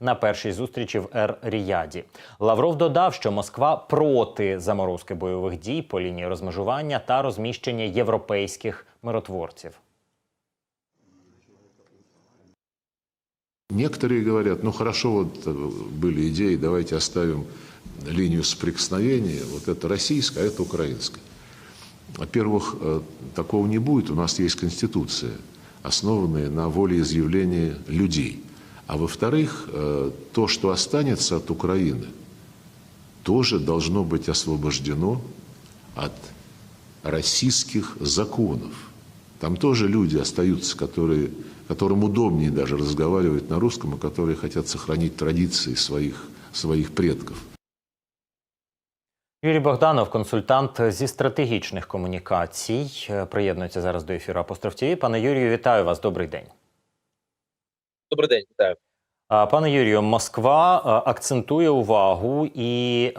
на першій зустрічі в Ер-Ріяді. Лавров додав, що Москва проти заморозки бойових дій по лінії розмежування та розміщення європейських миротворців. Некоторые говорят, ну хорошо, вот э, были идеи, давайте оставим линию соприкосновения, вот это российская, а это украинская. Во-первых, э, такого не будет, у нас есть Конституция, основанная на волеизъявлении людей. А во-вторых, э, то, что останется от Украины, тоже должно быть освобождено от российских законов. Там тоже люди остаются, которые, которым удобнее даже разговаривать на русском, и которые хотят сохранить традиции своих, своих предков. Юрій Богданов, консультант зі стратегічних комунікацій, е, приєднується зараз до ефіру Апостроф ТВ. Пане Юрію, вітаю вас. Добрий день. Добрий день, вітаю. Пане Юрію, Москва акцентує увагу і,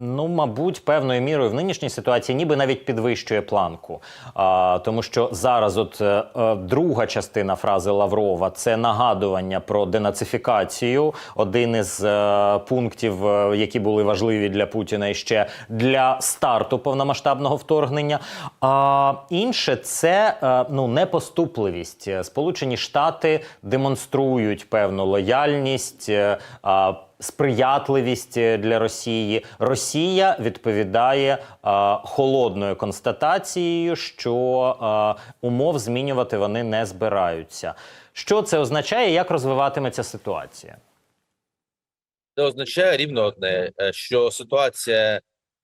ну, мабуть, певною мірою в нинішній ситуації ніби навіть підвищує планку. А, Тому що зараз, от е, е, друга частина фрази Лаврова це нагадування про денацифікацію. Один із е, пунктів, е, які були важливі для Путіна і ще для старту повномасштабного вторгнення. А інше це е, ну непоступливість. Сполучені Штати демонструють певну лояльність. е, Сприятливість для Росії Росія відповідає е, холодною констатацією, що е, умов змінювати вони не збираються. Що це означає? Як розвиватиметься ситуація? Це означає рівно одне, е, що ситуація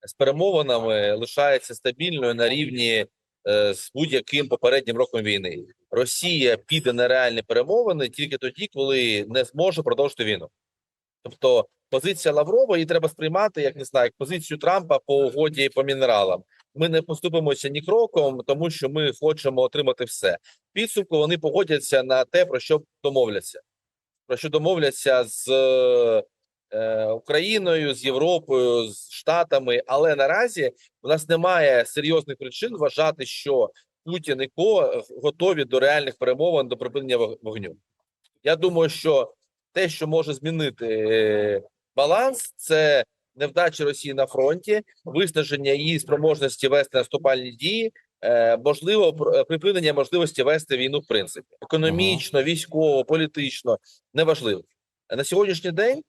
з перемовинами лишається стабільною на рівні е, з будь-яким попереднім роком війни. Росія піде на реальні перемовини тільки тоді, коли не зможе продовжити війну. Тобто, позиція Лаврова її треба сприймати, як не знаю, як позицію Трампа по угоді по мінералам. Ми не поступимося ні кроком, тому що ми хочемо отримати все. Підсумку вони погодяться на те, про що домовляться. Про що домовляться з е, Україною, з Європою, з Штатами, але наразі у нас немає серйозних причин вважати, що Путін і Ко готові до реальних перемовин до припинення вогню. Я думаю, що те, що може змінити е, баланс, це невдача Росії на фронті, виснаження її спроможності вести наступальні дії. е, Можливо, е, припинення можливості вести війну в принципі економічно, військово, політично неважливо на сьогоднішній день.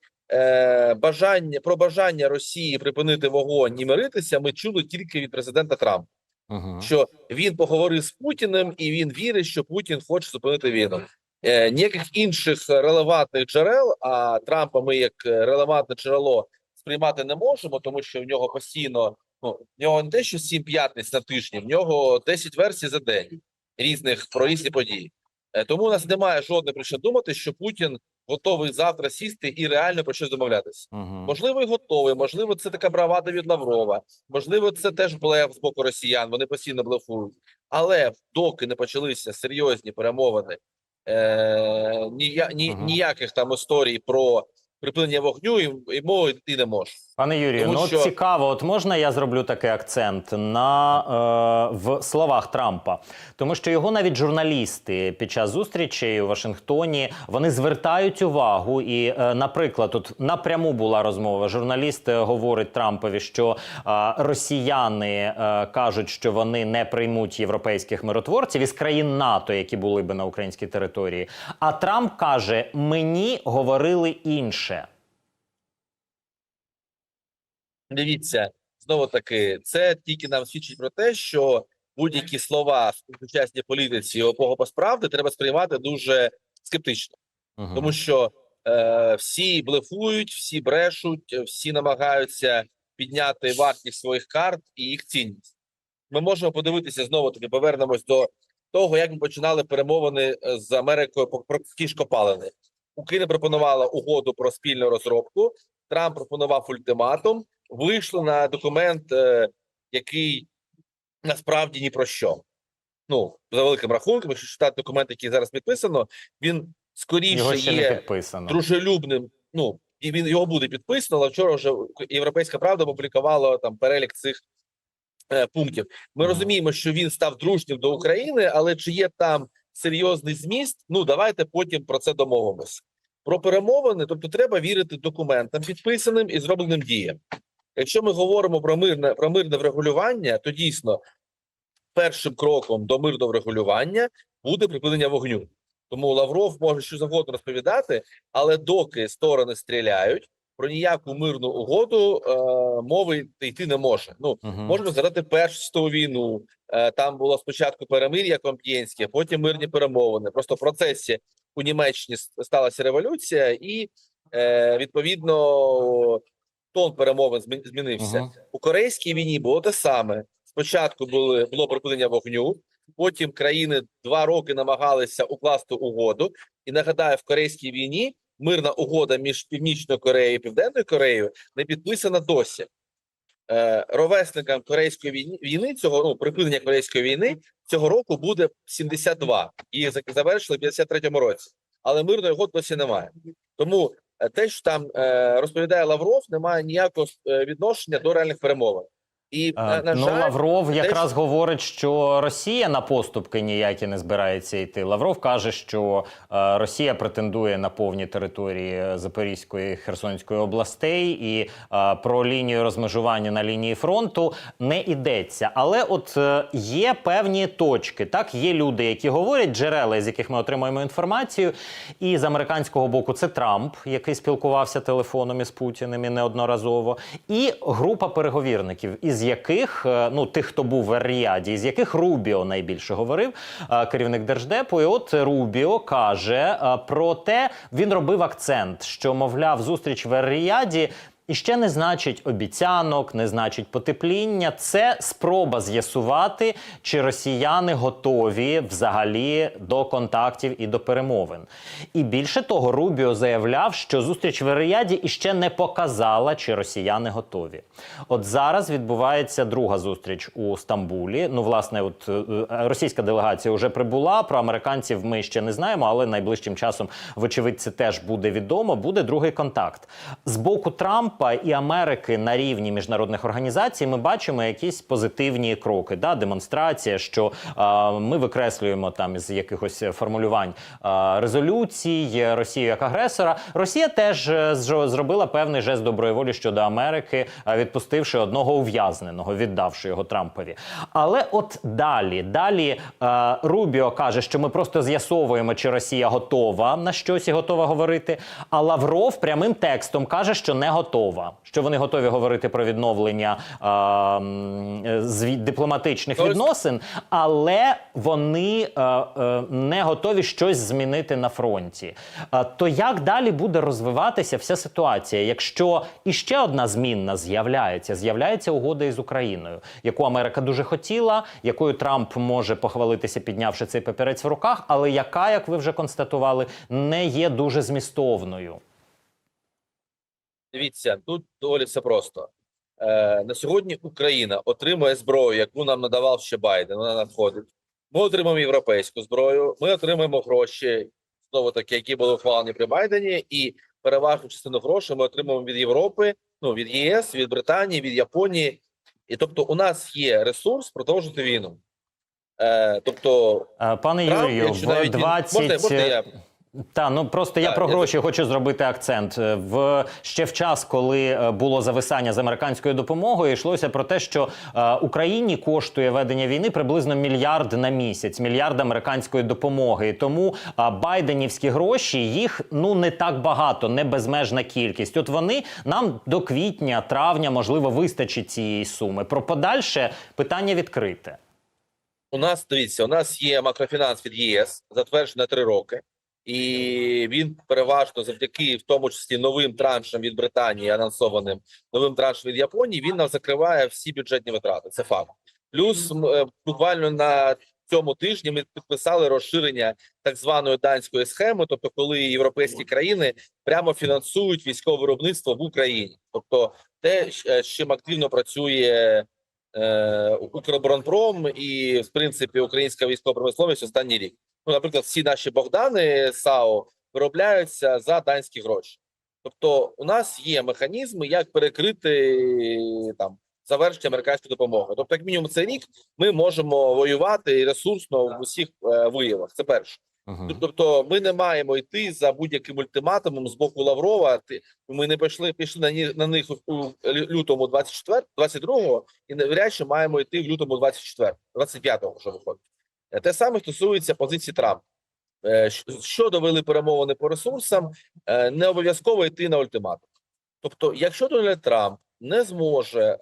Бажання про бажання Росії припинити вогонь і миритися. Ми чули тільки від президента Трампа, Угу. що він поговорив з Путіним, і він вірить, що Путін хоче зупинити війну. Е, ніяких інших релевантних джерел, а Трампа ми як е, релевантне джерело сприймати не можемо, тому що в нього постійно ну в нього не те, що сім п'ятниць на тижні, в нього 10 версій за день різних про різні події. Е, Тому у нас немає жодних причин думати, що Путін готовий завтра сісти і реально про щось домовлятися. Угу. Можливо, і готовий. Можливо, це така бравада від Лаврова. Можливо, це теж блеф з боку росіян. Вони постійно блефують. Але доки не почалися серйозні перемовини, е, нія, ні, ніяких там історій про припинення вогню і, і мови йти не може. Пане Юрію, Тому ну що- цікаво, от можна я зроблю такий акцент на е, в словах Трампа, тому що його навіть журналісти під час зустрічей у Вашингтоні вони звертають увагу. І, е, наприклад, тут напряму була розмова. Журналіст е, говорить Трампові, що е, росіяни е, кажуть, що вони не приймуть європейських миротворців із країн НАТО, які були би на українській території. А Трамп каже: мені говорили інше. Дивіться, знову таки, це тільки нам свідчить про те, що будь-які слова в сучасній політиці опого по справді треба сприймати дуже скептично. Мгм. тому що е, всі блефують, всі брешуть, всі намагаються підняти вартість своїх карт і їх цінність. Ми можемо подивитися знову таки, повернемось до того, як ми починали перемовини е, з Америкою про ті ж копалини. Україна пропонувала угоду про спільну розробку. Трамп пропонував ультиматум. Вийшло на документ, е, який насправді ні про що. Ну, за великим рахунком, якщо читати документ, який зараз підписано, він скоріше є дружелюбним. Ну і він його буде підписано. Але вчора вже Європейська Правда опублікувала там перелік цих е, пунктів. Ми Мгм. розуміємо, що він став дружнім до України, але чи є там серйозний зміст? Ну давайте потім про це домовимося. Про перемовини, тобто треба вірити документам, підписаним і зробленим діям. Якщо ми говоримо про мирне про мирне врегулювання, то дійсно першим кроком до мирного врегулювання буде припинення вогню. Тому Лавров може що завгодно розповідати, але доки сторони стріляють, про ніяку мирну угоду е, мови йти не може. Ну Мгм. можемо згадати першу світову війну. Е, там було спочатку перемир'я Комп'єнське, потім мирні перемовини. Просто в процесі у Німеччині сталася революція, і е, відповідно тон перемовин змі- змінився. Мгм. У корейській війні було те саме. Спочатку були було припинення вогню, потім країни два роки намагалися укласти угоду. І нагадаю, в корейській війні мирна угода між Північною Кореєю і Південною Кореєю не підписана досі. Е, ровесникам корейської війни, війни цього ну припинення корейської війни цього року буде 72. Їх завершили в 53-му році, але мирної угоди досі немає. Тому те, що там е, розповідає Лавров, не має ніякого е, відношення до реальних перемовин. І А, на, на ну, жаль, Лавров те, якраз що- говорить, що Росія на поступки ніякі не збирається йти. Лавров каже, що е, Росія претендує на повні території Запорізької і Херсонської областей, і е, про лінію розмежування на лінії фронту не йдеться. Але от е, є певні точки. Так, є люди, які говорять, джерела, з яких ми отримуємо інформацію. І з американського боку це Трамп, який спілкувався телефоном із Путіним і неодноразово, і група переговірників, із яких е, ну тих, хто був в Ер-Ріаді, з яких Рубіо найбільше говорив, е, керівник держдепу. І от Рубіо каже е, про те, він робив акцент, що мовляв, зустріч в Ер-Ріаді і ще не значить обіцянок, не значить потепління. Це спроба з'ясувати, чи росіяни готові взагалі до контактів і до перемовин. І більше того, Рубіо заявляв, що зустріч в Еріаді іще не показала, чи росіяни готові. От зараз відбувається друга зустріч у Стамбулі. Ну, власне, от е, е, російська делегація вже прибула. Про американців ми ще не знаємо, але найближчим часом, вочевидь, це теж буде відомо. Буде другий контакт з боку Трампа і Америки на рівні міжнародних організацій. Ми бачимо якісь позитивні кроки. Да, демонстрація, що а, ми викреслюємо там із якихось формулювань а, резолюцій Росію як агресора. Росія теж е, зробила певний жест доброї волі щодо Америки, відпустивши одного ув'язненого, віддавши його Трампові. Але от далі, далі е, Рубіо каже, що ми просто з'ясовуємо, чи Росія готова на щось і готова говорити. А Лавров прямим текстом каже, що не готова, що вони готові говорити про відновлення е, зві- дипломатичних Тобто- відносин, але вони е, е, не готові щось змінити на фронті. Е, то як далі буде розвиватися вся ситуація, якщо іще одна змінна з'являється? З'являється угода із Україною, яку Америка дуже хотіла, якою Трамп може похвалитися, піднявши цей папірець в руках, але яка, як ви вже констатували, не є дуже змістовною. Дивіться, тут доволі все просто. Е, на сьогодні Україна отримує зброю, яку нам надавав ще Байден. Вона надходить. Ми отримаємо європейську зброю. Ми отримаємо гроші, знову таки, які були ухвалені при Байдені, і переважну частину грошей ми отримуємо від Європи, ну від ЄС, від Британії, від Японії. І тобто, у нас є ресурс продовжити війну. Е, тобто, Е, Пане Юрію, в він- 20... можна, можна я Та ну просто я Так, про я гроші хочу зробити акцент. Е, В ще в час, коли е, було зависання з американською допомогою, йшлося про те, що е, Україні коштує ведення війни приблизно мільярд на місяць, мільярд американської допомоги. І тому е, байденівські гроші їх ну не так багато, не безмежна кількість. От вони нам до квітня, травня, можливо, вистачить цієї суми. Про подальше питання відкрите. У нас дивіться, у нас є макрофінанс від ЄС, затверджений на три роки, і він переважно завдяки, в тому числі, новим траншам від Британії, анонсованим новим траншам від Японії. Він нам закриває всі бюджетні витрати. Це факт. Плюс е, буквально на цьому тижні ми підписали розширення так званої данської схеми, тобто, коли європейські країни прямо фінансують військове виробництво в Україні, тобто те, з чим активно працює е, Укроборонпром і, в принципі, українська військова промисловість останній рік. Ну, наприклад, всі наші Богдани САУ виробляються за данські гроші. Тобто, у нас є механізми, як перекрити там завершення американської допомоги. Тобто, як мінімум, цей рік ми можемо воювати ресурсно в усіх е, виявах. Це перше. Мгм. Тобто, ми не маємо йти за будь-яким ультиматумом з боку Лаврова. Ми не пішли, пішли на, ні- на них у лютому 24, 22-го і навряд чи маємо йти в лютому 24, 25-го, що виходить. Е, Те саме стосується позиції Трампа. Е, Що довели перемовини по ресурсам, е, не обов'язково йти на ультиматум. Тобто, якщо Дональд Трамп не зможе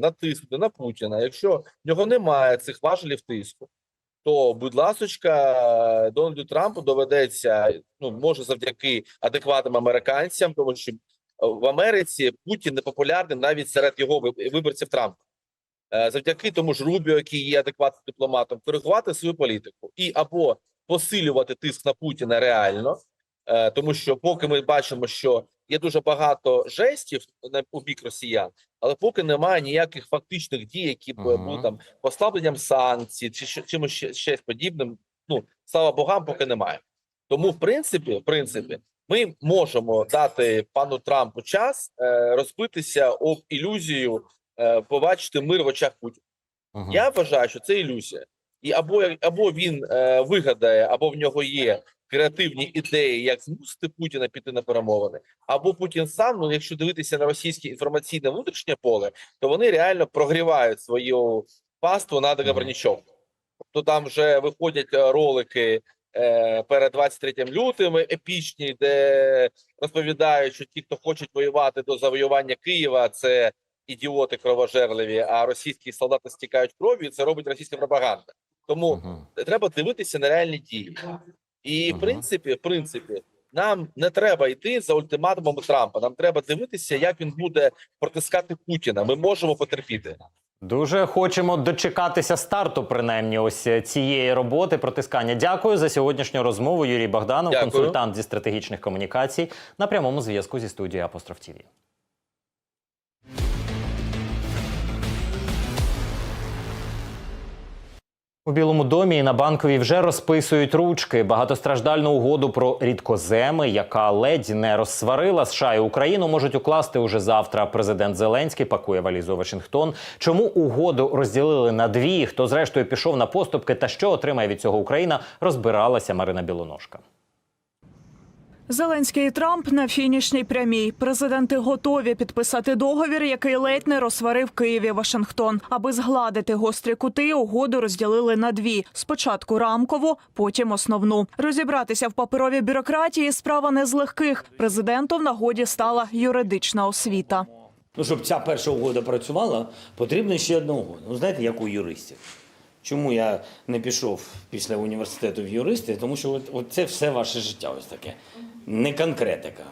натиснути на Путіна, якщо в нього немає цих важелів тиску, то, будь ласочка, Дональду Трампу доведеться, ну може завдяки адекватним американцям, тому що е, в Америці Путін непопулярний навіть серед його виборців Трампа. Е, Завдяки тому ж Рубіо, який є адекватним дипломатом, коригувати свою політику і або посилювати тиск на Путіна реально, е, тому що поки ми бачимо, що є дуже багато жестів на у бік росіян, але поки немає ніяких фактичних дій, які б е, Мгм. були там послабленням санкцій чи чимось ще, щось подібним. Ну слава богам, поки немає. Тому, в принципі, в принципі, ми можемо дати пану Трампу час е, розбитися об ілюзію, е, побачити мир в очах Путіна. Мгм. Я вважаю, що це ілюзія, і або або він е, вигадає, або в нього є креативні ідеї, як змусити Путіна піти на перемовини, або Путін сам. Ну, якщо дивитися на російське інформаційне внутрішнє поле, то вони реально прогрівають свою паству на Мгм. договорнічок. Тобто там вже виходять е, ролики е, перед 23 лютим епічні, де розповідають, що ті, хто хочуть воювати до завоювання Києва, це ідіоти кровожерливі, а російські солдати стікають кров'ю. і Це робить російська пропаганда. Тому Мгм. треба дивитися на реальні дії. І в принципі, в принципі, нам не треба йти за ультиматумом Трампа. Нам треба дивитися, як він буде протискати Путіна. Ми можемо потерпіти. Дуже хочемо дочекатися старту, принаймні, ось е, цієї роботи протискання. Дякую за сьогоднішню розмову. Юрій Богданов, Дякую. консультант зі стратегічних комунікацій, на прямому зв'язку зі студією Апостроф ТІВІ. У Білому домі і на банковій вже розписують ручки. Багатостраждальну угоду про рідкоземи, яка ледь не розсварила США і Україну, можуть укласти уже завтра. Президент Зеленський пакує валізу Вашингтон. Чому угоду розділили на дві? Хто зрештою пішов на поступки та що отримає від цього Україна? Розбиралася Марина Білоножка. Зеленський і Трамп на фінішній прямій. Президенти готові підписати договір, який ледь не розсварив Київ і Вашингтон. Аби згладити гострі кути, угоду розділили на дві: спочатку рамкову, потім основну. Розібратися в паперовій бюрократії справа не з легких. Президенту в нагоді стала юридична освіта. Ну, щоб ця перша угода працювала, потрібна ще одна угода. Ну, знаєте, як у юристів. Чому я не пішов після університету в юристи? Тому що от, це все ваше життя ось таке. Не конкретика.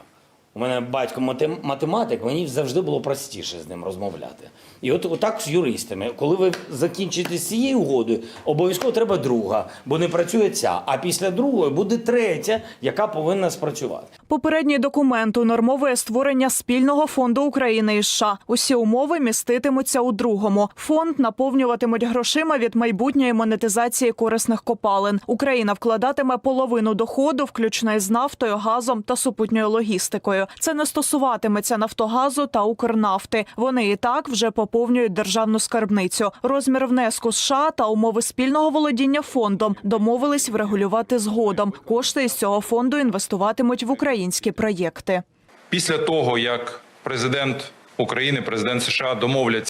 У мене батько математик, мені завжди було простіше з ним розмовляти. І от отак з юристами, коли ви закінчите з цією угодою, обов'язково треба друга, бо не працює ця. А після другої буде третя, яка повинна спрацювати. Попередній документ унормовує створення спільного фонду України і США. Усі умови міститимуться у другому. Фонд наповнюватимуть грошима від майбутньої монетизації корисних копалин. Україна вкладатиме половину доходу, включно із нафтою, газом та супутньою логістикою. Це не стосуватиметься Нафтогазу та Укрнафти. Вони і так вже поповнюють державну скарбницю. Розмір внеску США та умови спільного володіння фондом домовились врегулювати згодом. Кошти із цього фонду інвестуватимуть в українські проєкти. Після того, як президент України, президент США домовляться.